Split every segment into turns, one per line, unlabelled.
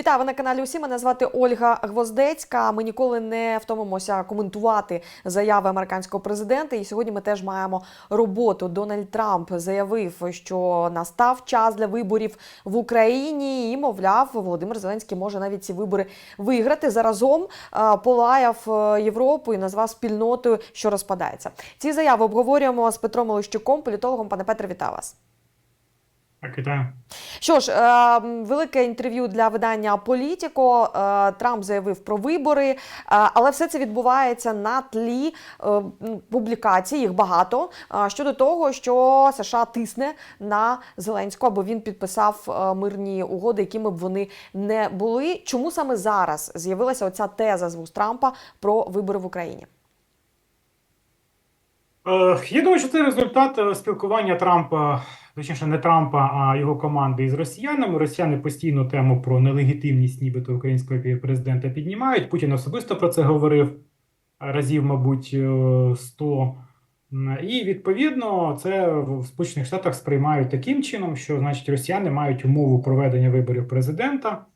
Вітаю ви на каналі. Усі мене звати Ольга Гвоздецька. Ми ніколи не втомимося коментувати заяви американського президента. І сьогодні ми теж маємо роботу. Дональд Трамп заявив, що настав час для виборів в Україні, і мовляв, Володимир Зеленський може навіть ці вибори виграти. Заразом е, полаяв е, Європу і назвав спільнотою, що розпадається. Ці заяви обговорюємо з Петром Олещуком, політологом. Пане Петре, вітаю вас.
Так, вітаю.
Що ж, е, велике інтерв'ю для видання Політіко. Е, Трамп заявив про вибори, е, але все це відбувається на тлі е, публікацій, їх багато щодо того, що США тисне на Зеленського, аби він підписав мирні угоди, якими б вони не були. Чому саме зараз з'явилася оця теза з вуст Трампа про вибори в Україні?
Е, Я думаю, що це результат е, спілкування Трампа, точніше, не Трампа, а його команди із росіянами. Росіяни постійно тему про нелегітимність, нібито українського президента піднімають. Путін особисто про це говорив е, разів, мабуть, е, 100. І відповідно це в Сполучених Штатах сприймають таким чином, що значить росіяни мають умову проведення виборів президента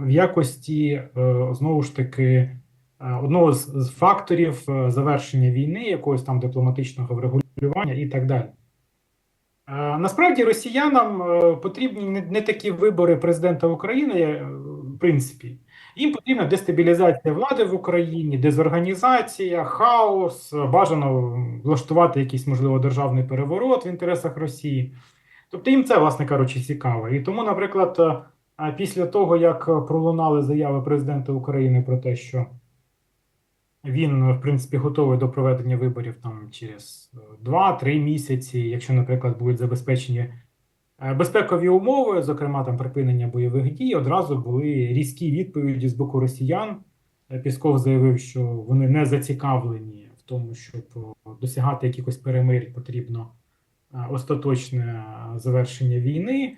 в якості знову ж таки одного з, факторів е, завершення війни, якогось там дипломатичного врегулювання і так далі. Е, Насправді росіянам е, потрібні не, такі вибори президента України, е, в принципі. Їм потрібна дестабілізація влади в Україні, дезорганізація, хаос, е, бажано влаштувати якийсь, можливо, державний переворот в інтересах Росії. Тобто їм це, власне кажучи, цікаво. І тому, наприклад, е, після того, як е, пролунали заяви президента України про те, що він, в принципі, готовий до проведення виборів там через е, 2-3 місяці, якщо, наприклад, будуть забезпечені е, безпекові умови, зокрема там припинення бойових дій, одразу були різкі відповіді з боку росіян. Е, Пісков заявив, що вони не зацікавлені в тому, щоб досягати якихось перемирь, потрібно е, остаточне е, завершення війни.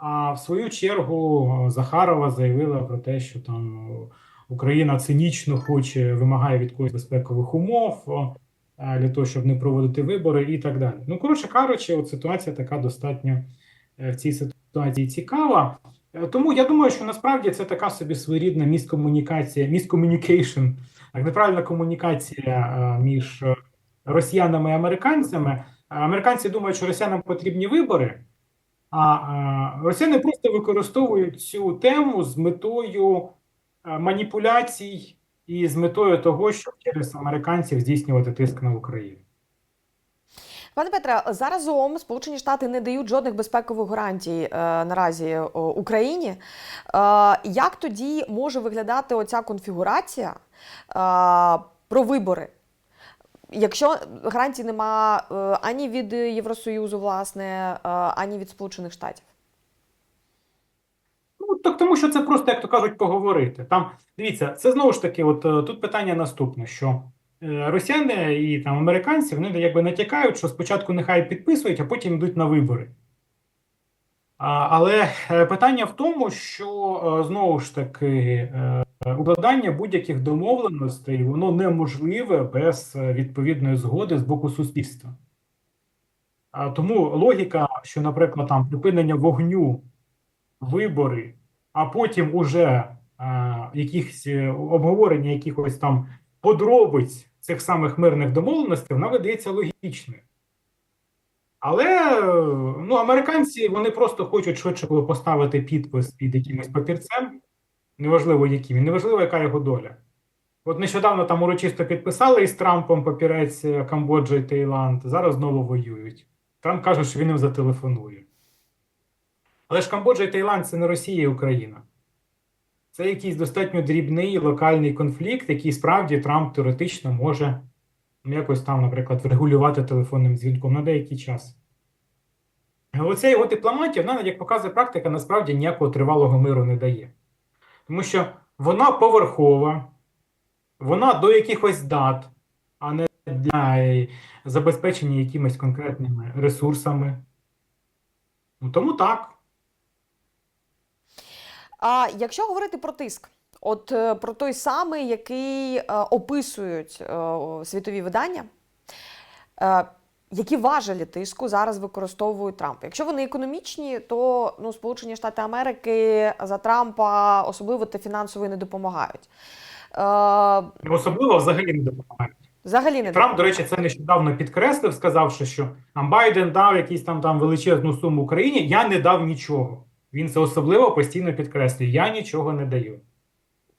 А в свою чергу е, Захарова заявила про те, що там е, Україна цинічно хоче, вимагає від когось безпекових умов е, для того, щоб не проводити вибори і так далі. Ну, коротше кажучи, от ситуація така достатньо е, в цій ситуації цікава. Е, Тому я думаю, що насправді це така собі своєрідна міскомунікація, міскомунікейшн, так неправильна комунікація між росіянами і американцями. Американці думають, що росіянам потрібні вибори. А росіяни просто використовують цю тему з метою маніпуляцій і з метою того, щоб через американців здійснювати тиск на Україну.
Пане Петре, заразом Сполучені Штати не дають жодних безпекових гарантій е, наразі о, Україні. Е, як тоді може виглядати оця конфігурація е, про вибори? Якщо гарантій нема е, ані від Євросоюзу, власне, е, ані від Сполучених Штатів.
Так тому що це просто, як то кажуть, поговорити. Там дивіться, це знову ж таки, от е, тут питання наступне: що е, росіяни і там американці вони якби натякають, що спочатку нехай підписують, а потім йдуть на вибори. Але е, питання в тому, що знову ж таки укладання будь-яких домовленостей воно неможливе без відповідної згоди з боку суспільства. Тому логіка, що, наприклад, там припинення вогню вибори, а потім уже е, якихось е, обговорення якихось там подробиць цих самих мирних домовленостей, вона видається логічною. Але е, ну, американці вони просто хочуть швидше поставити підпис під якимось папірцем, неважливо яким, і неважливо, яка його доля. От нещодавно там урочисто підписали із Трампом папірець Камбоджа і Таїланд, зараз знову воюють. Трамп каже, що він їм зателефонує. Але ж Камбоджа і Таїланд це не Росія і Україна. Це якийсь достатньо дрібний локальний конфлікт, який справді Трамп теоретично може ну, якось там, наприклад, врегулювати телефонним дзвінком на деякий час. Оця його дипломатія, вона, як показує практика, насправді ніякого тривалого миру не дає. Тому що вона поверхова, вона до якихось дат, а не для забезпечення якимись конкретними ресурсами. Ну, тому так.
А якщо говорити про тиск, от е, про той самий, який е, описують е, світові видання, Які важелі тиску зараз використовує Трамп? Якщо вони економічні, то ну, Сполучені Штати Америки за Трампа особливо та фінансово не допомагають. Е,
Особливо взагалі не допомагають.
взагалі не
Трамп, до речі, це нещодавно підкреслив, сказавши, що там Байден дав якісь там там величезну суму Україні. Я не дав нічого. Він це особливо постійно підкреслює. Я нічого не даю.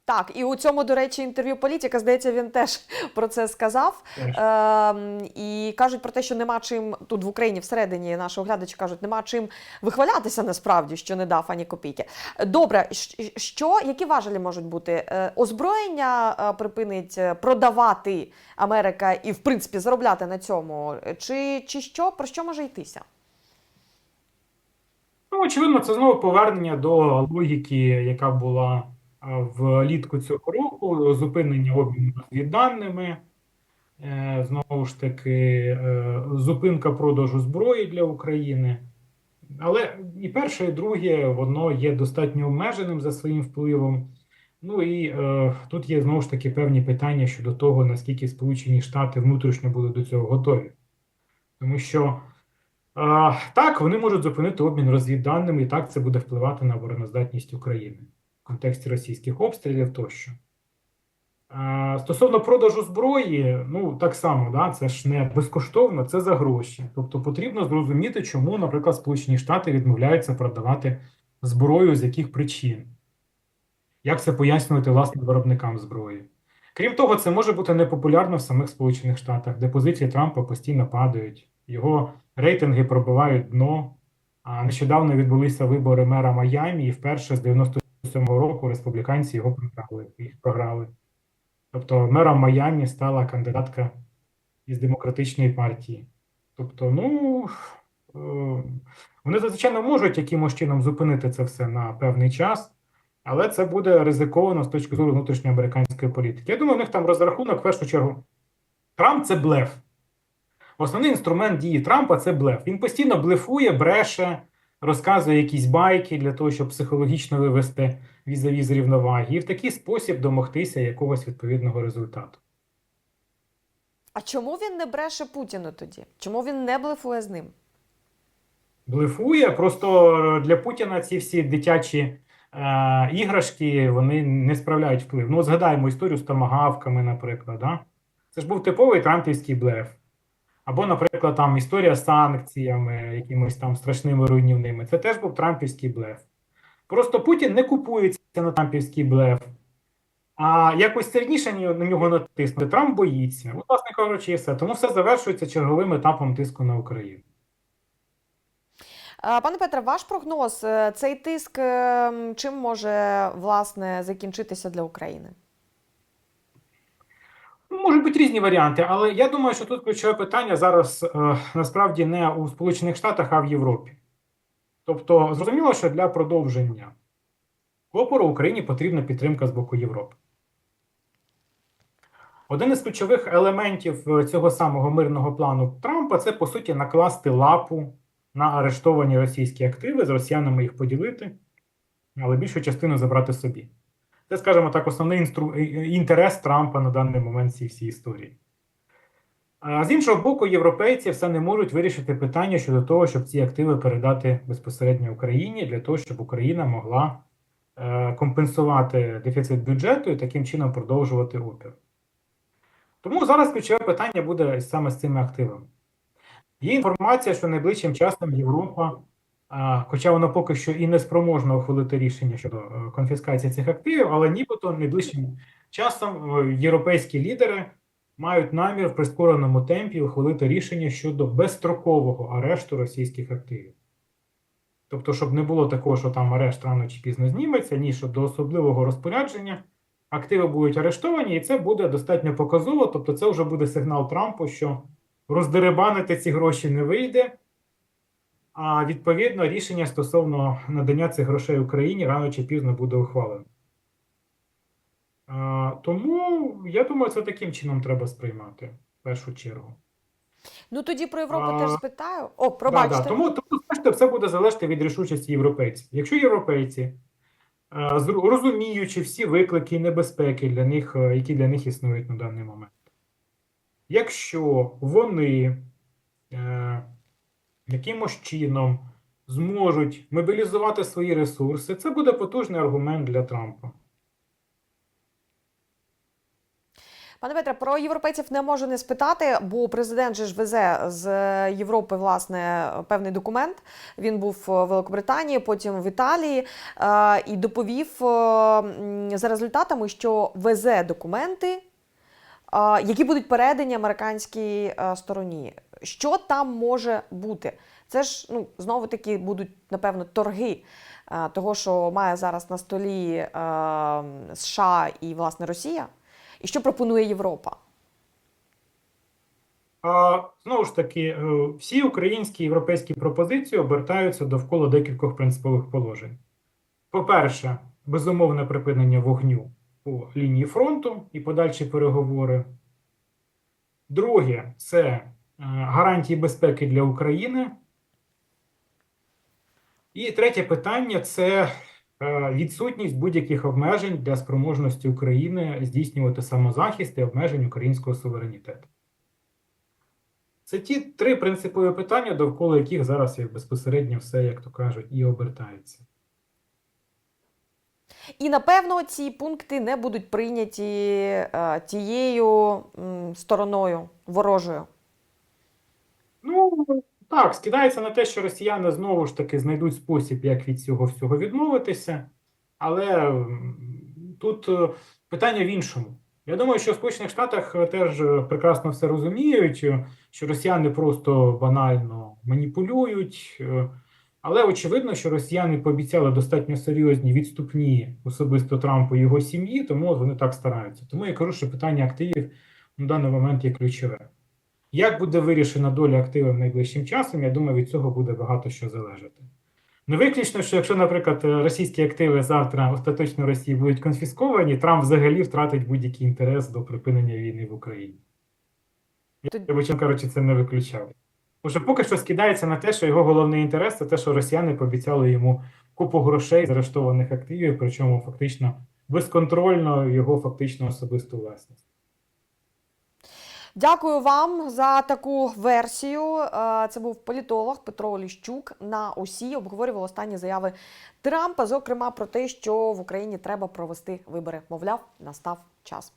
Так, і у цьому, до речі, інтерв'ю політика, здається, він теж про це сказав. Ем, і кажуть про те, що нема чим тут в Україні всередині нашого глядачі кажуть, нема чим вихвалятися насправді, що не дав ані копійки. Добре, що які важелі можуть бути? Е, Озброєння е, припинить е, продавати Америка і, в принципі, заробляти на цьому, чи, чи що про що може йтися?
Ну, очевидно, це знову повернення до логіки, яка була влітку цього року, зупинення обміну розвідданими, е, знову ж таки, е, зупинка продажу зброї для України. Але і перше, і друге, воно є достатньо обмеженим за своїм впливом. Ну і е, тут є знову ж таки певні питання щодо того, наскільки Сполучені Штати внутрішньо будуть до цього готові. Тому що так, вони можуть зупинити обмін розвідданими, і так це буде впливати на обороноздатність України в контексті російських обстрілів тощо. Стосовно продажу зброї, ну так само, да, це ж не безкоштовно, це за гроші. Тобто потрібно зрозуміти, чому, наприклад, Сполучені Штати відмовляються продавати зброю, з яких причин. Як це пояснювати власне виробникам зброї? Крім того, це може бути непопулярно в самих Сполучених Штатах, де позиції Трампа постійно падають, його рейтинги пробивають дно. А нещодавно відбулися вибори мера Майамі, і вперше з 97-го року республіканці його програли. Їх програли. Тобто мером Майамі стала кандидатка із демократичної партії. Тобто, ну е, вони звичайно можуть якимось чином зупинити це все на певний час. Але це буде ризиковано з точки зору внутрішньоамериканської політики. Я думаю, у них там розрахунок в першу чергу. Трамп це блеф. Основний інструмент дії Трампа це блеф. Він постійно блефує, бреше, розказує якісь байки для того, щоб психологічно вивести візаві з рівноваги, і в такий спосіб домогтися якогось відповідного результату.
А чому він не бреше Путіну тоді? Чому він не блефує з ним?
Блефує, просто для Путіна ці всі дитячі е, іграшки вони не справляють вплив. Ну, згадаємо історію з томагавками, наприклад. Да? Це ж був типовий трампівський блеф. Або, наприклад, там історія з санкціями, якимись там страшними руйнівними. Це теж був трампівський блеф. Просто Путін не купується на трампівський блеф. А якось сильніше на нього натиснути. Трамп боїться. От, власне кажучи, і все. Тому все завершується черговим етапом тиску на Україну.
Пане Петре, ваш прогноз, е, цей тиск е, чим може власне закінчитися для України?
Можуть бути різні варіанти, але я думаю, що тут ключове питання зараз е, насправді не у Сполучених Штатах, а в Європі. Тобто, зрозуміло, що для продовження опору Україні потрібна підтримка з боку Європи. Один із ключових елементів е, цього самого мирного плану Трампа це, по суті, накласти лапу на арештовані російські активи, з росіянами їх поділити, але більшу частину забрати собі. Це, скажімо так, основний інстру... інтерес Трампа на даний момент цій всій історії. А з іншого боку, європейці все не можуть вирішити питання щодо того, щоб ці активи передати безпосередньо Україні, для того, щоб Україна могла е, компенсувати дефіцит бюджету і таким чином продовжувати опір. Тому зараз ключове питання буде саме з цими активами. Є інформація, що найближчим часом Європа Хоча воно поки що і не спроможно ухвалити рішення щодо е, конфіскації цих активів, але нібито найближчим часом е, європейські лідери мають намір в прискореному темпі ухвалити рішення щодо безстрокового арешту російських активів. Тобто, щоб не було такого, що там арешт рано чи пізно зніметься, ні, що до особливого розпорядження активи будуть арештовані, і це буде достатньо показово. Тобто, це вже буде сигнал Трампу, що роздеребанити ці гроші не вийде. А відповідно, рішення стосовно надання цих грошей Україні рано чи пізно буде ухвалено. Тому я думаю, це таким чином треба сприймати в першу чергу.
Ну тоді про Європу
А,
теж спитаю. О, пробачте.
да. Тому, тому знаєте, все буде залежати від рішучості європейців. Якщо європейці, розуміючи всі виклики і небезпеки для них, е, які для них існують на даний момент, якщо вони е, якимось чином зможуть мобілізувати свої ресурси, це буде потужний аргумент для Трампа.
Пане Петре, про європейців не можу не спитати, бо президент же ж везе з Європи власне певний документ. Він був в Великобританії, потім в Італії е, і доповів е, за результатами, що везе документи, е, які будуть передані американській стороні. Що там може бути? Це ж ну знову таки будуть напевно торги е, того, що має зараз на столі е, США і власне Росія. І що пропонує Європа?
А, знову ж таки, е, всі українські європейські пропозиції обертаються довкола декількох принципових положень. По-перше, безумовне припинення вогню по лінії фронту і подальші переговори. Друге, це гарантії безпеки для України. І третє питання це е, відсутність будь-яких обмежень для спроможності України здійснювати самозахист і обмежень українського суверенітету. Це ті три принципові питання, довкола яких зараз безпосередньо все, як то кажуть, і обертається.
І напевно ці пункти не будуть прийняті е, тією стороною ворожою.
Так, скидається на те, що росіяни знову ж таки знайдуть спосіб, як від цього всього відмовитися. Але тут е, питання в іншому. Я думаю, що в Сполучених Штатах е, теж е, прекрасно все розуміють, що росіяни просто банально маніпулюють. Але очевидно, що росіяни пообіцяли достатньо серйозні відступні особисто Трампу і його сім'ї, тому вони так стараються. Тому я кажу, що питання активів на даний момент є ключове. Як буде вирішена доля активів найближчим часом, я думаю, від цього буде багато що залежати. Не виключно, що якщо, наприклад, російські активи завтра остаточно Росії будуть конфісковані, Трамп взагалі втратить будь-який інтерес до припинення війни в Україні. Я, би, чесно кажучи, це не виключав. Тому що поки що скидається на те, що його головний інтерес це те, що росіяни пообіцяли йому купу грошей з арештованих активів, причому фактично безконтрольно його фактично особисту власність.
Дякую вам за таку версію. Е, Це був політолог Петро Оліщук на ОСІ. Обговорював останні заяви Трампа, зокрема про те, що в Україні треба провести вибори. Мовляв, настав час.